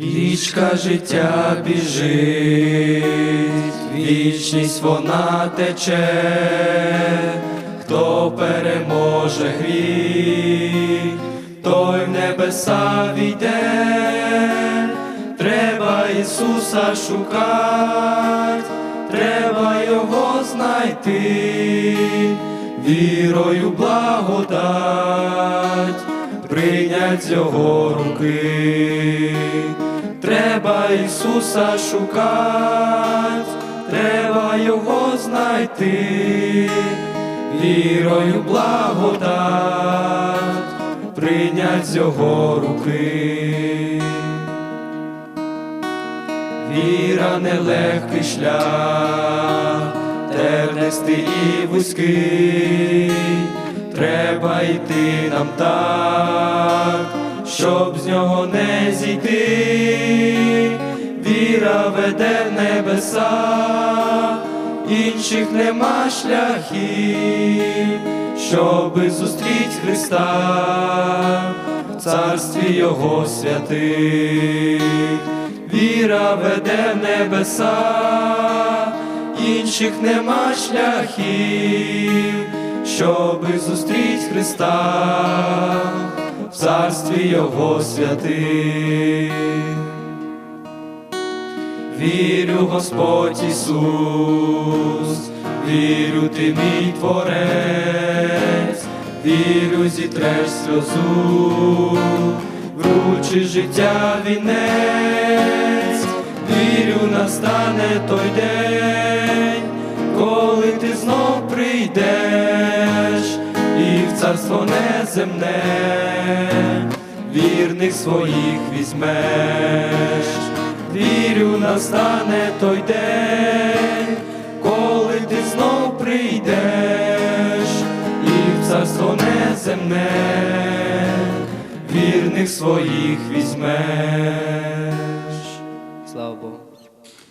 Річка життя біжить, вічність вона тече, хто переможе гріх, той в небеса війде, треба Ісуса шукать, треба Його знайти, вірою благодать, прийнять з Його руки. Треба Ісуса шукать, треба Його знайти, вірою благодать, прийнять з Його руки. Віра нелегкий шлях, тернистий і вузький, треба йти нам так, щоб з нього не зійти, веде в небеса, інших нема шляхів, щоби зустріть Христа в царстві Його святих. Віра веде в небеса, інших нема шляхів, щоби зустріть Христа в царстві Його святих. Вірю, Господь Ісус, вірю, ти мій творець, вірю, зітреш сльозу, вручиш життя вінець, вірю, настане той день, коли ти знов прийдеш і в царство неземне вірних своїх візьмеш. Вірю, настане той день, коли ти знов прийдеш і в царство неземне вірних своїх візьмеш.